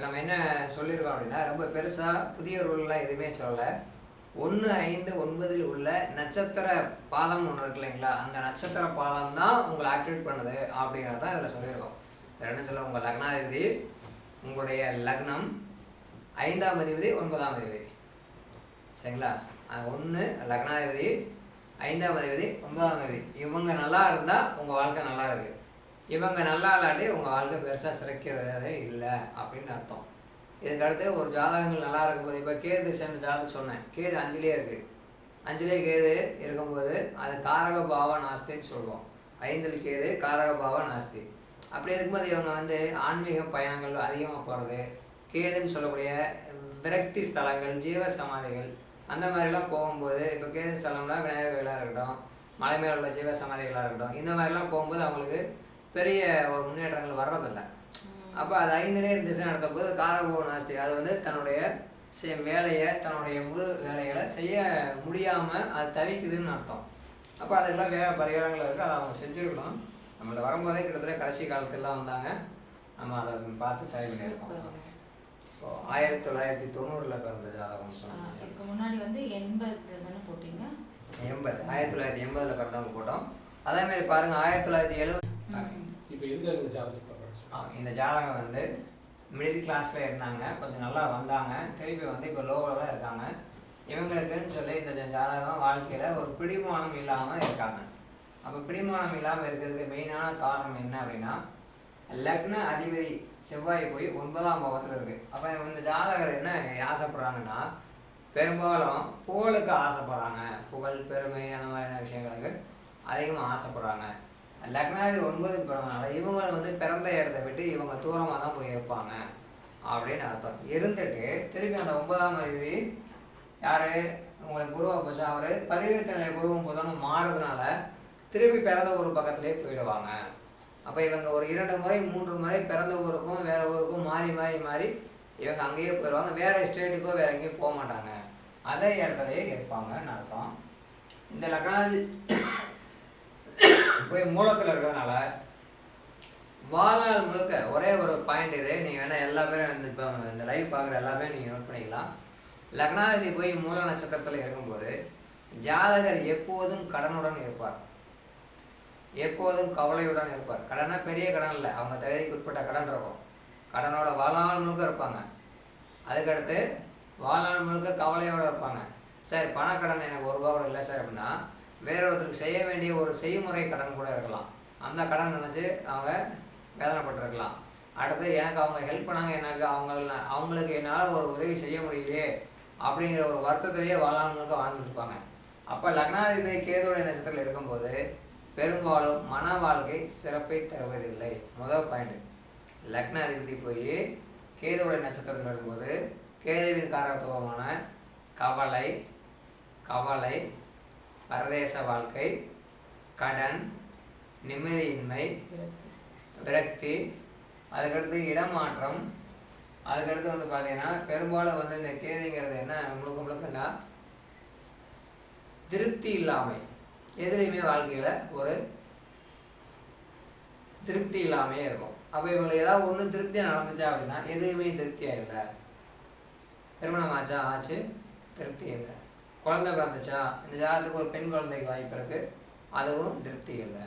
இப்போ நம்ம என்ன சொல்லியிருக்கோம் அப்படின்னா ரொம்ப பெருசாக புதிய ரூல்லாம் எதுவுமே சொல்லலை. ஒன்று ஐந்து ஒன்பதில் உள்ள நட்சத்திர பாதம் ஒன்று இருக்கு இல்லைங்களா? அந்த நட்சத்திர பாதம் தான் உங்களை ஆக்டிவேட் பண்ணுது அப்படிங்கிறது தான் இதில் சொல்லியிருக்கோம். இதில் சொல்ல உங்கள் லக்னாதிபதி உங்களுடைய லக்னம் ஐந்தாம் அதிபதி ஒன்பதாம் அதிபதி. சரிங்களா? ஒன்று லக்னாதிபதி ஐந்தாம் அதிபதி ஒன்பதாம் அதிபதி. இவங்க நல்லா இருந்தால் உங்கள் வாழ்க்கை நல்லா இருக்குது இவங்க நல்லா இல்லாட்டி உங்கள் வாழ்க்கை பெருசாக சிறக்கிறதே இல்லை அப்படின்னு அர்த்தம். இதுக்கு அடுத்து ஒரு ஜாதகங்கள் நல்லா இருக்கும்போது இப்போ கேது திசைன்னு ஜாதகம் சொன்னேன். கேது அஞ்சுலேயே இருக்குது அஞ்சிலே கேது இருக்கும்போது அது காரக பாவ நாஸ்தின்னு சொல்லுவோம். ஐந்தில் கேது காரக பாவ நாஸ்தி. அப்படி இருக்கும்போது இவங்க வந்து ஆன்மீக பயணங்கள் அதிகமாக போகிறது கேதுன்னு சொல்லக்கூடிய விரக்தி ஸ்தலங்கள் ஜீவ சமாதிகள் அந்த மாதிரிலாம் போகும்போது இப்போ கேது ஸ்தலம்லாம் விநாயகர் கோயிலாக இருக்கட்டும் மலை மேல உள்ள ஜீவ சமாதிகளாக இருக்கட்டும் இந்த மாதிரிலாம் போகும்போது அவங்களுக்கு பெரிய ஒரு முன்னேற்றங்கள் வர்றதில்லை. அப்போ அது ஐந்திலே திசை நடத்தும் போது காரகோ நாஸ்தி அது வந்து தன்னுடைய வேலையை தன்னுடைய முழு வேலைகளை செய்ய முடியாமல் அது தவிக்குதுன்னு அர்த்தம். அப்போ அதுக்கெல்லாம் வேறு பரிகாரங்கள் இருக்குது அதை அவங்க செஞ்சுருக்கலாம். நம்மள்ட்ட வரும்போதே கிட்டத்தட்ட கடைசி காலத்துலலாம் வந்தாங்க. நம்ம அதை பார்த்து சரி பண்ணியிருக்கோம். இப்போ ஆயிரத்தி தொள்ளாயிரத்தி தொண்ணூறில் பிறந்த ஜாதகம் இதுக்கு முன்னாடி வந்து எண்பது தானே போட்டீங்க? எண்பது ஆயிரத்தி தொள்ளாயிரத்தி எண்பதில் பிறந்தவங்க போட்டோம். அதே மாதிரி பாருங்க ஆயிரத்தி தொள்ளாயிரத்தி எழுபது இப்போ எதுக்காக இந்த ஜாதகத்தை ஆ, இந்த ஜாதகம் வந்து மிடில் கிளாஸில் இருந்தாங்க. கொஞ்சம் நல்லா வந்தாங்க. திருப்பி வந்து இப்போ லோவில் தான் இருக்காங்க. இவங்களுக்குன்னு சொல்லி இந்த ஜாதகம் வாழ்க்கையில் ஒரு பிடிமானம் இல்லாமல் இருக்காங்க. அப்போ பிடிமானம் இல்லாமல் இருக்கிறதுக்கு மெயினான காரணம் என்ன அப்படின்னா லக்ன அதிபதி செவ்வாய் போய் ஒன்பதாம் பாவத்தில் இருக்குது அப்போ இந்த ஜாதகர் என்ன ஆசைப்படுறாங்கன்னா பெரும்பாலும் புகழுக்கு ஆசைப்படுறாங்க. புகழ் பெருமை அந்த மாதிரியான விஷயங்களுக்கு அதிகமாக ஆசைப்படுறாங்க. லக்னாதி ஒன்பதுக்கு பிறந்தனால இவங்களை வந்து பிறந்த இடத்த விட்டு இவங்க தூரமாக தான் போய் இருப்பாங்க. அப்படின்னு அர்த்தம். இருந்துட்டு திருப்பி அந்த ஒன்பதாம் தேதி யார்? உங்களுக்கு குருவை போச்சா அவர் பரிவர்த்தனை குருவும் புதனும் மாறுறதுனால திருப்பி பிறந்த ஊர் பக்கத்துலேயே போயிடுவாங்க. அப்போ இவங்க ஒரு இரண்டு முறை மூன்று முறை பிறந்த ஊருக்கும் வேறு ஊருக்கும் மாறி மாறி மாறி இவங்க அங்கேயே போயிடுவாங்க. வேறு ஸ்டேட்டுக்கோ வேற எங்கேயும் போக மாட்டாங்க. அதே இடத்துலையே இருப்பாங்கன்னு அர்த்தம். இந்த லக்னாதி போய் மூலத்தில் இருக்கிறதுனால வாழ்நாள் முழுக்க ஒரே ஒரு பாயிண்ட் இது. நீங்கள் வேணால் எல்லா பேரும் இந்த இப்போ இந்த லைவ் பார்க்குற எல்லாமே நீங்கள் நோட் பண்ணிக்கலாம். லக்னாதிபதி போய் மூல நட்சத்திரத்தில் இருக்கும்போது ஜாதகர் எப்போதும் கடனுடன் இருப்பார். எப்போதும் கவலையுடன் இருப்பார். கடனா பெரிய கடன் இல்லை. அவங்க தகுதிக்கு உட்பட்ட கடன் இருக்கும். கடனோட வாழ்நாள் முழுக்க இருப்பாங்க. அதுக்கடுத்து வாழ்நாள் முழுக்க கவலையோடு இருப்பாங்க. சார் பணக்கடன் எனக்கு ஒரு ரூபா கூட இல்லை சார் அப்படின்னா வேற ஒருத்தருக்கு செய்ய வேண்டிய ஒரு செய்முறை கடன் கூட இருக்கலாம். அந்த கடன் நினச்சி அவங்க வேதனைப்பட்டிருக்கலாம். அடுத்து எனக்கு அவங்க ஹெல்ப் பண்ணாங்க எனக்கு அவங்க அவங்களுக்கு என்னால் ஒரு உதவி செய்ய முடியலையே அப்படிங்கிற ஒரு வருத்தத்திலேயே வாழ்நாள் வாழ்ந்துருப்பாங்க அப்போ லக்னாதிபதி கேதுடைய நட்சத்திரத்தில் இருக்கும்போது பெரும்பாலும் மன வாழ்க்கை சிறப்பை தருவதில்லை. முதல் பாயிண்ட் லக்னாதிபதி போய் கேதுவுடைய நட்சத்திரத்தில் இருக்கும்போது கேதுவின் காரகத்துவமான கவலை கவலை பரதேச வாழ்க்கை கடன் நிம்மதியின்மை விரக்தி அதுக்கடுத்து இடமாற்றம் அதுக்கடுத்து வந்து பார்த்தீங்கன்னா பெரும்பாலும் வந்து இந்த கேதுங்கிறது என்ன? முழுக்க முழுக்கண்டா திருப்தி இல்லாமை. எதுலேயுமே வாழ்க்கையில் ஒரு திருப்தி இல்லாமையே இருக்கும். அப்போ இவங்களுக்கு ஏதாவது ஒன்று திருப்தியாக நடந்துச்சா அப்படின்னா எதுவுமே திருப்தியாக இல்லை. திருமணம் ஆச்சா? ஆச்சு. திருப்தி இல்லை. குழந்தை பிறந்துச்சா? இந்த ஜாதகத்துக்கு ஒரு பெண் குழந்தைக்கு வாய்ப்பு இருக்கு. அதுவும் திருப்தி இல்லை.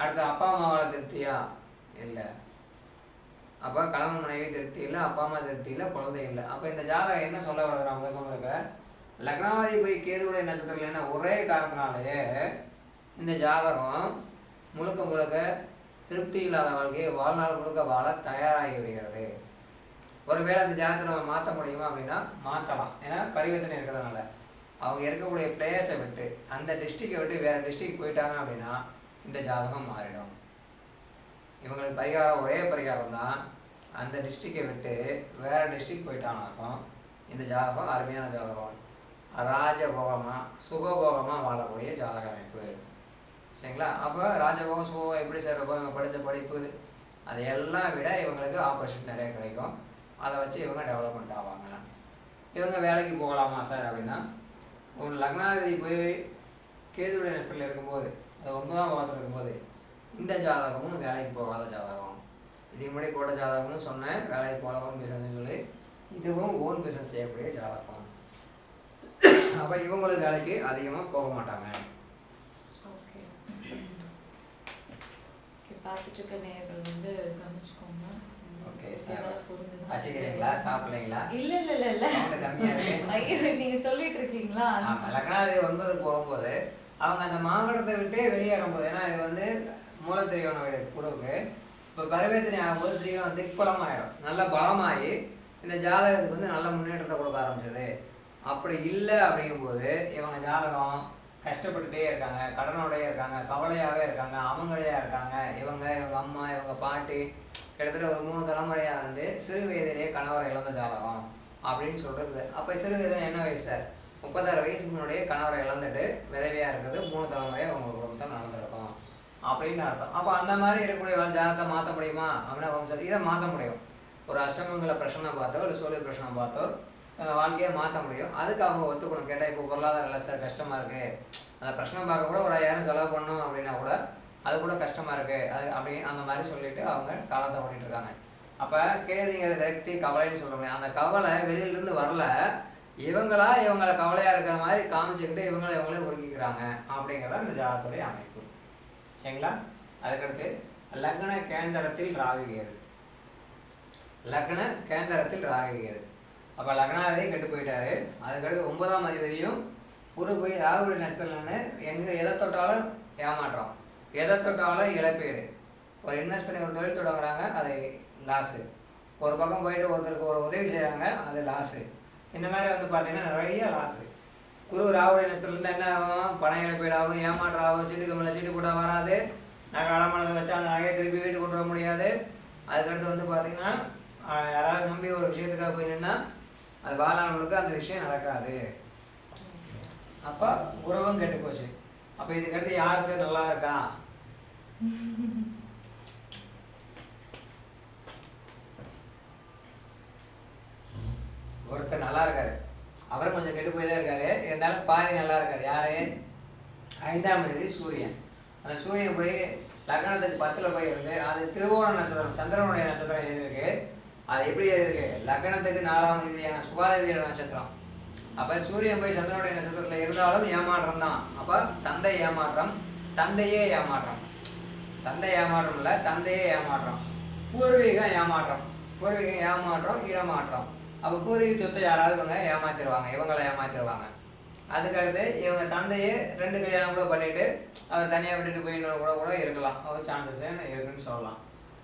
அடுத்து அப்பா அம்மாவோட திருப்தியா? இல்லை. அப்போ கணவன் மனைவி திருப்தி இல்லை அப்பா அம்மா திருப்தி இல்லை குழந்தை இல்லை. அப்போ இந்த ஜாதகம் என்ன சொல்ல வருது முழுக்க முழுக்க லக்னாவதி போய் கேதுவுடைய நட்சத்திரத்தில் என்ன ஒரே காரணத்தினாலேயே இந்த ஜாதகம் முழுக்க முழுக்க திருப்தி இல்லாத வாழ்க்கையை வாழ்நாள் முழுக்க வாழ தயாராகி விடுகிறது. ஒருவேளை அந்த ஜாதகத்தை நம்ம மாற்ற முடியுமா அப்படின்னா மாற்றலாம் ஏன்னா பரிவர்த்தனை இருக்கிறதுனால. அவங்க இருக்கக்கூடிய பிளேயர்ஸை விட்டு அந்த டிஸ்ட்ரிக்டை விட்டு வேறு டிஸ்ட்ரிக்ட் போயிட்டாங்க அப்படின்னா இந்த ஜாதகம் மாறிடும். இவங்களுக்கு பரிகாரம் ஒரே பரிகாரம் தான். அந்த டிஸ்ட்ரிக்டை விட்டு வேறு டிஸ்ட்ரிக்ட் போயிட்டாங்கனாக்கும் இந்த ஜாதகம் அருமையான ஜாதகம். ராஜபோகமாக சுகபோகமாக வாழக்கூடிய ஜாதக அமைப்பு. சரிங்களா? அப்போ ராஜபோகம் சுகம் எப்படி சார் இருக்கும்? இவங்க படித்த படிப்பு இது அதையெல்லாம் விட இவங்களுக்கு ஆப்பர்ச்சுனிட்டி நிறைய கிடைக்கும். அதை வச்சு இவங்க டெவலப்மெண்ட் ஆவாங்க. இவங்க வேலைக்கு போகலாமா சார் அப்படின்னா ஒரு லக்னாதிபதி போய் கேதுடைய நட்பில் இருக்கும்போது அது ஒன்பதாம் வாரத்தில் இருக்கும்போது இந்த ஜாதகமும் வேலைக்கு போகாத ஜாதகம். இதுக்கு முன்னாடி போட்ட ஜாதகமும் சொன்னேன் வேலைக்கு போகல ஓன் பிஸ்னஸ் சொல்லி இதுவும் ஓன் பிஸ்னஸ் செய்யக்கூடிய ஜாதகம். அப்போ இவங்களும் வேலைக்கு அதிகமாக போக மாட்டாங்க. ஓகே பார்த்துட்டு இருக்க நேர்கள் வந்து கவனிச்சுக்கோங்க. பசிக்கிறீங்களா இல்ல இல்ல இல்ல இல்ல சவுண்டு கம்மியாக இருக்கு. ஐயோ, நீங்க சொல்லிட்டு இருக்கீங்களா ஆமா, லக்னாதிபதி ஒன்பதுக்கு போகும்போது அவங்க அந்த மாங்கடத்தை விட்டு வெளியேறும்போது ஏன்னா இது வந்து மூலத்திரியோனுடைய குருவுக்கு இப்போ பரவேத்தினி ஆகும்போது திரியோம் திக்குளம் ஆயிடும் நல்ல பலமாகி இந்த ஜாதகத்துக்கு வந்து நல்ல முன்னேற்றத்தை கொடுக்க ஆரம்பிச்சது. அப்படி இல்லை அப்படிங்கும்போது இவங்க ஜாதகம் கஷ்டப்பட்டுட்டே இருக்காங்க கடனோடயே இருக்காங்க கவலையாகவே இருக்காங்க அவங்களையா இருக்காங்க. இவங்க இவங்க அம்மா இவங்க பாட்டி கிட்டத்தட்ட ஒரு மூணு தலைமுறையாக வந்து சிறு வயதிலேயே கணவரை இழந்த ஜாதகம் அப்படின்னு சொல்கிறது அப்போ சிறு வயதில் என்ன வயசு சார்? முப்பத்தாறு வயசுக்கு முன்னாடியே கணவரை இழந்துட்டு விதவையாக இருக்கிறது மூணு தலைமுறையாக அவங்க குடும்பத்தில் நடந்திருக்கும். அப்படின்னு அர்த்தம். அப்போ அந்த மாதிரி இருக்கக்கூடிய ஜாதகத்தை மாற்ற முடியுமா? அப்படின்னு அவங்க சொல்லி இதை மாற்ற முடியும். ஒரு அஷ்டமங்கள பிரச்சனை பார்த்தோ இல்லை சூரிய பிரச்சனை பார்த்தோ வாழ்க்கையை மாற்ற முடியும். அதுக்கு அவங்க ஒத்துக்கணும். கேட்டால் இப்போ பொருளாதாரம் இல்லை சார் கஷ்டமாக இருக்குது அந்த பிரச்சனை பார்க்க கூட ஒரு ஐயாயிரம் செலவு பண்ணணும் அப்படின்னா கூட அது கூட கஷ்டமாக இருக்குது அது அப்படி அந்த மாதிரி சொல்லிட்டு அவங்க காலத்தை ஓட்டிட்டு இருக்காங்க. அப்போ கேதிங்கிற விரக்தி கவலைன்னு சொல்ல முடியும் அந்த கவலை வெளியிலேருந்து வரல. இவங்களா இவங்களை கவலையாக இருக்கிற மாதிரி காமிச்சுக்கிட்டு இவங்கள இவங்களே உருக்கிக்கிறாங்க அப்படிங்கிறத அந்த ஜாதத்துடைய அமைப்பு. சரிங்களா? அதுக்கடுத்து லக்ன கேந்திரத்தில் ராகுகிறது லக்ன கேந்திரத்தில் ராகுகிறது அப்போ லக்னாதிபதி கெட்டு போயிட்டாரு. அதுக்கடுத்து ஒன்பதாம் அதிபதியும் குரு போய் ராகு நட்சத்திரம்னு எங்கே எதை தொட்டாலும் ஏமாற்றம். எதை தொட்டாலும் இழப்பீடு ஒரு இன்வெஸ்ட் பண்ணி ஒரு தொழில் தொடங்குறாங்க அது லாஸு ஒரு பக்கம் போயிட்டு ஒருத்தருக்கு ஒரு உதவி செய்கிறாங்க அது லாஸு இந்த மாதிரி வந்து பார்த்தீங்கன்னா நிறைய லாஸு குரு ராவுடைய நேரத்துலேருந்து என்ன ஆகும்? பணம் இழப்பீடு ஆகும் ஏமாற்றம் ஆகும் சீட்டு கம்மியில் சீட்டு கூட வராது. நகை அடமானதை வச்சா அந்த நகையை திருப்பி வீட்டுக்கு கொண்டு வர முடியாது. அதுக்கடுத்து வந்து பார்த்திங்கன்னா யாராவது நம்பி ஒரு விஷயத்துக்காக போய் நின்னா அது வாழ்நாளுக்கு அந்த விஷயம் நடக்காது. அப்போ குருவும் கெட்டு போச்சு. அப்போ இதுக்கடுத்து யார் சார் நல்லா இருக்கா? ஒருத்தர் நல்லா இருக்காரு. அவரும் கொஞ்சம் கெட்டு போய் தான் இருக்காரு. இருந்தாலும் பாதி நல்லா இருக்காரு. யாரு? ஐந்தாம் தேதி சூரியன். அந்த சூரியன் போய் லக்னத்துக்கு பத்தில் போய் இருந்து அது திருவோண நட்சத்திரம் சந்திரனுடைய நட்சத்திரம் ஏறி இருக்கு அது எப்படி ஏறி இருக்கு லக்னத்துக்கு நாலாம் தேதியான சுகாதேவியோட நட்சத்திரம். அப்போ சூரியன் போய் சந்திரனுடைய நட்சத்திரத்தில் இருந்தாலும் ஏமாற்றம் தான் அப்போ தந்தை ஏமாற்றம் தந்தையே ஏமாற்றம். தந்தை ஏமாற்றம் இல்லை தந்தையே ஏமாற்றம். பூர்வீகம் ஏமாற்றம். பூர்வீகம் ஏமாற்றம் இடமாற்றம். அப்போ பூர்வீக சொத்தை யாராவது இவங்க ஏமாத்திடுவாங்க இவங்களை ஏமாத்திடுவாங்க அதுக்கடுத்து இவங்க தந்தையே ரெண்டு கல்யாணம் கூட பண்ணிட்டு அவர் தனியாக விட்டுட்டு போயின்னு கூட கூட இருக்கலாம். ஒரு சான்சஸ் இருக்குன்னு சொல்லலாம்.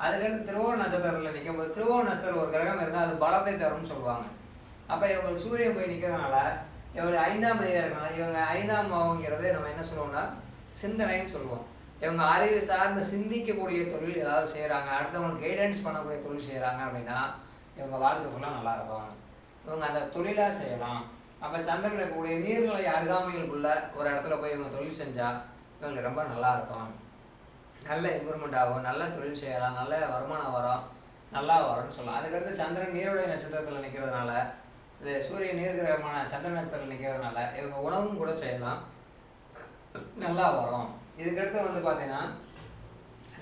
அதுக்கடுத்து திருவோண நட்சத்திரத்தில் நிற்கும் போது திருவோண நட்சத்திரம் ஒரு கிரகம் இருந்தால் அது பலத்தை தரும்னு சொல்லுவாங்க. அப்போ இவங்களுக்கு சூரியன் போய் நிற்கிறதுனால இவங்க ஐந்தாம் அதிகாரம் இருக்கனால இவங்க ஐந்தாம் பாவங்கிறது நம்ம என்ன சொல்லுவோம்னா சிந்தனைன்னு சொல்லுவோம். இவங்க அறிவு சார்ந்து சிந்திக்கக்கூடிய தொழில் ஏதாவது செய்கிறாங்க அடுத்தவங்களுக்கு கைடன்ஸ் பண்ணக்கூடிய தொழில் செய்கிறாங்க அப்படின்னா இவங்க வாழ்க்கை ஃபுல்லாக நல்லா இருக்கும். இவங்க அந்த தொழிலாக செய்யலாம். அப்போ சந்திரன் இருக்கக்கூடிய நீர்நிலை அருகாமைகளுக்குள்ள ஒரு இடத்துல போய் இவங்க தொழில் செஞ்சால் இவங்களுக்கு ரொம்ப நல்லா இருக்கும். நல்ல இம்ப்ரூவ்மெண்ட் ஆகும் நல்ல தொழில் செய்யலாம் நல்ல வருமானம் வரும் நல்லா வரும்னு சொல்லலாம். அதுக்கடுத்து சந்திரன் நீருடைய நட்சத்திரத்தில் நிற்கிறதுனால இது சூரியன் நீர் கிரகமான சந்திர நட்சத்திரத்தில் நிற்கிறதுனால இவங்க உணவும் கூட செய்யலாம். நல்லா வரும். இதுக்கடுத்து வந்து பார்த்தீங்கன்னா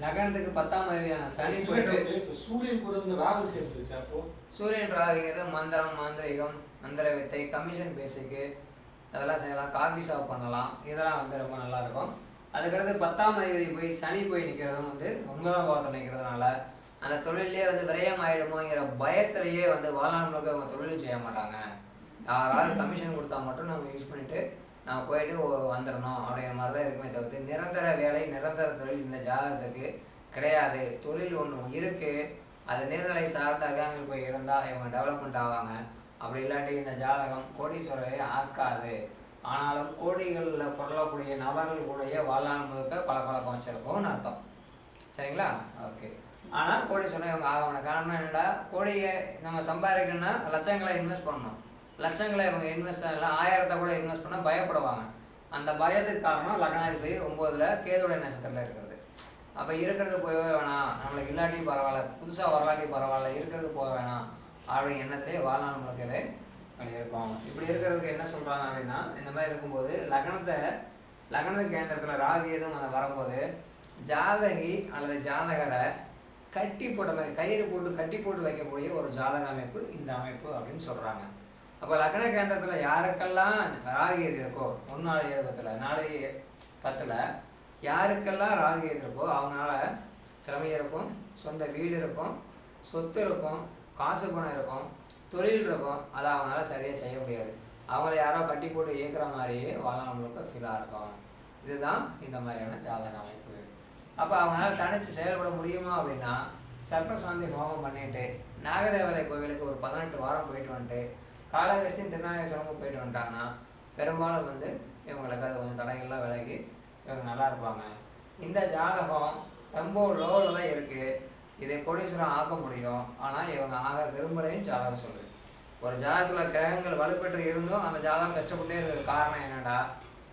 லக்னத்துக்கு பத்தாம் அதிகான சனி போயிட்டு சூரியன் கூட வந்து ராகு சேர்ந்துருச்சு அப்போ? சூரியன் ராகுங்கிறது மந்திரம் மாந்திரிகம் மந்திர வித்தை கமிஷன் பேசிக்கு அதெல்லாம் செய்யலாம். காஃபி ஷாப் பண்ணலாம். இதெல்லாம் வந்து ரொம்ப நல்லா இருக்கும். அதுக்கடுத்து பத்தாம் அதிபதி போய் சனி போய் நிற்கிறதும் வந்து ஒன்பதாம் பாவத்தில் நிற்கிறதுனால அந்த தொழிலே வந்து விரயம் ஆயிடுமோங்கிற பயத்திலேயே வந்து வாழ்நாள் முழுக்க அவங்க தொழிலும் செய்ய மாட்டாங்க. யாராவது கமிஷன் கொடுத்தா மட்டும் நம்ம யூஸ் பண்ணிட்டு நம்ம போயிட்டு வந்துடணும் அப்படிங்கிற மாதிரி தான் இருக்குமே தவிர்த்து நிரந்தர வேலை நிரந்தர தொழில் இந்த ஜாதகத்துக்கு கிடையாது. தொழில் ஒன்று இருக்கு. அது நீர்நிலை சார்ந்த அகாமில் போய் இருந்தால் இவங்க டெவலப்மெண்ட் ஆவாங்க. அப்படி இல்லாட்டி இந்த ஜாதகம் கோடீஸ்வரரை ஆக்காது. ஆனாலும் கோடிகளில் பொருளக்கூடிய நபர்கள் கூடயே வாழ்நாள் முழுக்க பல பழக்கம் வச்சிருக்கோம்னு அர்த்தம். சரிங்களா? ஓகே ஆனால் கோடீஸ்வரன் இவங்க ஆகவன காரணம் என்னடா? கோடியை நம்ம சம்பாதிக்கணும்னா லட்சங்களை இன்வெஸ்ட் பண்ணணும். லட்சங்களை இவங்க இன்வெஸ்ட் எல்லாம் ஆயிரத்தை கூட இன்வெஸ்ட் பண்ணால் பயப்படுவாங்க. அந்த பயத்துக்கு காரணம் லக்னாதிபதி ஒம்போதில் கேதுடைய நட்சத்திரத்தில் இருக்கிறது. அப்போ இருக்கிறது போயவே வேணாம். நம்மளுக்கு இல்லாட்டியும் பரவாயில்ல. புதுசாக வரலாட்டியும் பரவாயில்ல. இருக்கிறது போக வேணாம். அப்படிங்கிற எண்ணத்திலே வாழ்நாள் முழுக்கவே பண்ணியிருப்பாங்க இப்படி இருக்கிறதுக்கு என்ன சொல்கிறாங்க அப்படின்னா இந்த மாதிரி இருக்கும்போது லக்னத்தை லக்னத்து கேந்திரத்தில் ராகு எதுவும் அதை வரும்போது ஜாதகி அல்லது ஜாதகரை கட்டி போட்ட மாதிரி கயிறு போட்டு கட்டி போட்டு வைக்கக்கூடிய ஒரு ஜாதக அமைப்பு இந்த அமைப்பு அப்படின்னு சொல்கிறாங்க அப்போ லக்ன கேந்திரத்தில் யாருக்கெல்லாம் ராகு எது இருக்கோ ஒன்று நாலு ஏழு பத்தில் நாலு பத்தில் யாருக்கெல்லாம் ராகு எது இருக்கோ அவங்களால திறமை இருக்கும் சொந்த வீடு இருக்கும் சொத்து இருக்கும் காசு பணம் இருக்கும் தொழில் இருக்கும் அதை அவங்களால சரியாக செய்ய முடியாது. அவங்கள யாரோ கட்டி போட்டு இயக்குற மாதிரியே நம்மளுக்கு ஃபீலாக இருக்கும். இதுதான் இந்த மாதிரியான ஜாதக அமைப்பு. அப்போ அவங்களால தனிச்சு செயல்பட முடியுமா அப்படின்னா சர்ப்பசாந்தி ஹோமம் பண்ணிட்டு நாகதேவதை கோவிலுக்கு ஒரு பதினெட்டு வாரம் போயிட்டு வந்துட்டு காலகஸ்தியும் திருநாகேஸ்வரமும் போயிட்டு வந்துட்டாங்கன்னா பெரும்பாலும் வந்து இவங்களுக்கு அது கொஞ்சம் தடைகள்லாம் விலகி இவங்க நல்லா இருப்பாங்க. இந்த ஜாதகம் ரொம்ப லோவில் தான் இருக்குது இதை கோடீஸ்வரம் ஆக்க முடியும். ஆனால் இவங்க ஆக விரும்பலையும் ஜாதகம் சொல்லுது. ஒரு ஜாதகத்தில் கிரகங்கள் வலுப்பெற்று இருந்தும் அந்த ஜாதகம் கஷ்டப்பட்டே இருக்கிற காரணம் என்னடா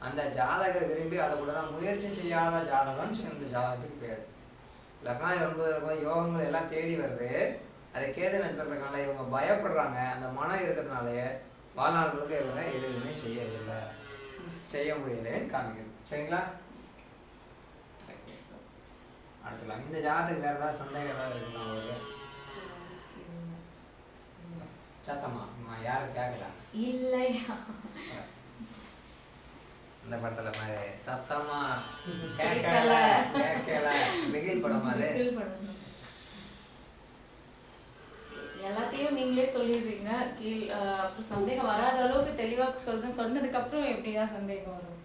அந்த ஜாதகர் விரும்பி அதை கூட முயற்சி செய்யாத ஜாதகம்னு சொல்லி இந்த ஜாதகத்துக்கு பேர். லக்னா ஒன்பது இருக்கும் யோகங்கள் எல்லாம் தேடி வருது. அது கேது நட்சத்திரத்தினால இவங்க பயப்படுறாங்க. அந்த மனம் இருக்கிறதுனாலயே வாழ்நாள்களுக்கு இவங்க எதுவுமே செய்யறதில்லை செய்ய முடியலன்னு காமிக்குது. சரிங்களா? அடுத்தலாம் இந்த ஜாதகத்துக்கு வேற ஏதாவது சந்தேகம் ஏதாவது இருக்குங்களா உங்களுக்கு? சத்தமா? நான் யாரும் கேட்கல இல்லையா? இந்த படத்துல மாதிரி சத்தமா கேட்கல. கேட்கல. வெயில் படம் அது. எல்லாத்தையும் நீங்களே சொல்லிடுறீங்க. கீழ் சந்தேகம் வராத அளவுக்கு தெளிவா சொல்றேன். சொன்னதுக்கு அப்புறம் எப்படியா சந்தேகம் வரும்?